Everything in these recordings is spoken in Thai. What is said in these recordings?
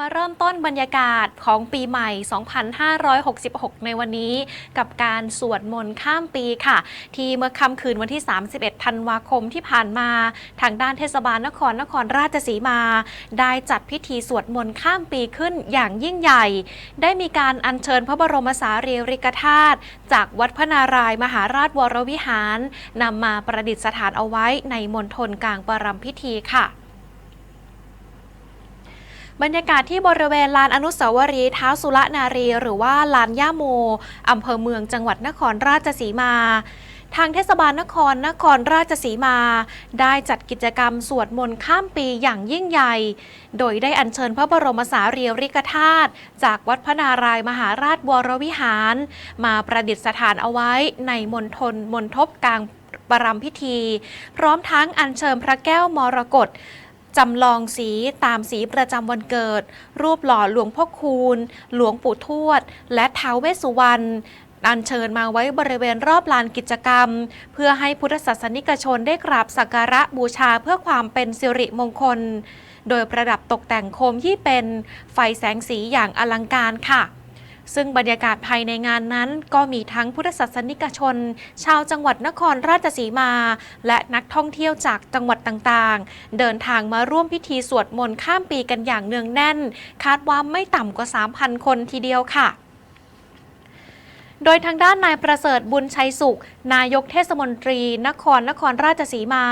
มาเริ่มต้นบรรยากาศของปีใหม่ 2566 ในวันนี้ กับการสวดมนต์ข้ามปีค่ะ ที่เมื่อค่ำคืนวันที่ 31 ธันวาคมที่ผ่านมา ทางด้านเทศบาลนครนครราชสีมา ได้จัดพิธีสวดมนต์ข้ามปีขึ้นอย่างยิ่งใหญ่ ได้มีการอัญเชิญพระบรมสารีริกธาตุจากวัดพระนารายมหาราชวรวิหารนำมาประดิษฐานเอาไว้ในมณฑลกลางประรำพิธีค่ะ บรรยากาศที่บริเวณลานอนุสาวรีย์เท้าสุรนารี หรือว่าลานย่าโมอำเภอเมืองจังหวัดนครราชสีมาทางเทศบาลนครนครราชสีมา ได้จัดกิจกรรมสวดมนต์ข้ามปีอย่างยิ่งใหญ่ โดยได้อัญเชิญพระบรมสารีริกธาตุจากวัดพระนารายมหาราชวรวิหาร มาประดิษฐานเอาไว้ในมณฑลมณฑปกลางประรำพิธี พร้อมทั้งอัญเชิญพระแก้วมรกต จำลองสีตามสีประจำวันเกิด รูปหล่อหลวงพ่อคูณ หลวงปู่ทวด และท้าวเวสสุวรรณอัญเชิญมาไว้บริเวณรอบลานกิจกรรม เพื่อให้พุทธศาสนิกชนได้กราบสักการะบูชาเพื่อความเป็นสิริมงคล โดยประดับตกแต่งโคมที่เป็นไฟแสงสีอย่างอลังการค่ะ ซึ่งบรรยากาศภายในงานนั้น ก็มีทั้งพุทธศาสนิกชน ชาวจังหวัดนครราชสีมา และนักท่องเที่ยวจากจังหวัดต่างๆ เดินทางมาร่วมพิธีสวดมนต์ข้ามปีกันอย่างเนืองแน่น คาดว่าไม่ต่ำกว่า 3,000 คนทีเดียวค่ะ โดยทางด้านนายประเสริฐบุญชัยสุข นายกเทศมนตรี นครนครราชสีมา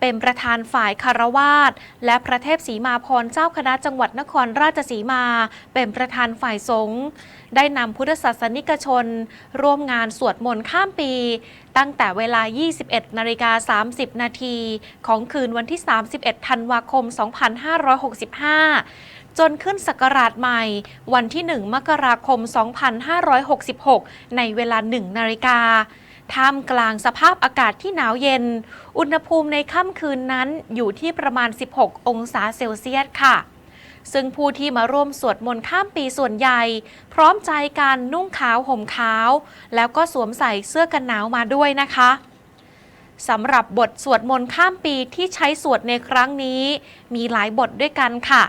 เป็นประธานฝ่ายคารวาสและพระเทพสีมาพรเจ้าคณะจังหวัดนครราชสีมา เป็นประธานฝ่ายสงฆ์ได้นำพุทธศาสนิกชน ร่วมงานสวดมนต์ข้ามปี ตั้งแต่เวลา 21นาฬิกา30 นาที ของคืนวันที่ 31 ธันวาคม 2565 จนขึ้นศักราชใหม่ วันที่ 1 มกราคม 2566 ในเวลา 1 นาฬิกาท่ามกลางสภาพอากาศที่หนาวเย็น อุณหภูมิในค่ำคืนนั้นอยู่ที่ประมาณ 16 องศาเซลเซียสค่ะ ซึ่งผู้ที่มาร่วมสวดมนต์ข้ามปีส่วนใหญ่ พร้อมใจการนุ่งขาวห่มขาว แล้วก็สวมใส่เสื้อกันหนาวมาด้วยนะคะสำหรับบทสวดมนต์ข้ามปีที่ใช้สวดในครั้งนี้ มีหลายบทด้วยกันค่ะ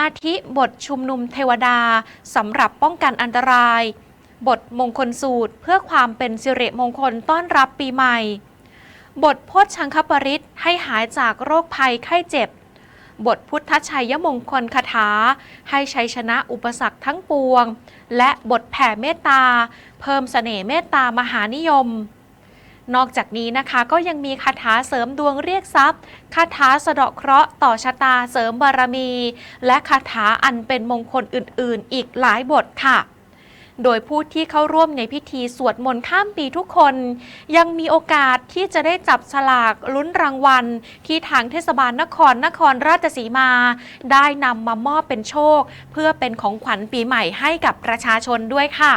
อาทิบทชุมนุมเทวดาสำหรับป้องกันอันตราย บทมงคลสูตรเพื่อความเป็นสิริมงคลต้อนรับปีใหม่ บทโพชชังคปริตให้หายจากโรคภัยไข้เจ็บ บทพุทธชัยมงคลคาถา ให้ชัยชนะอุปสรรคทั้งปวง และบทแผ่เมตตา เพิ่มเสน่ห์เมตตามหานิยม นอกจากนี้นะคะก็ยังมีคาถาเสริมดวงเรียกทรัพย์คาถาสะเดาะเคราะห์ต่อชะตาเสริมบารมี และคาถาอันเป็นมงคลอื่น ๆ อีกหลายบทค่ะ โดยผู้ที่เข้าร่วมในพิธีสวดมนต์ข้ามปีทุกคน ยังมีโอกาสที่จะได้จับฉลากลุ้นรางวัล ที่ทางเทศบาลนครนครราชสีมา ได้นำมามอบเป็นโชค เพื่อเป็นของขวัญปีใหม่ให้กับประชาชนด้วยค่ะ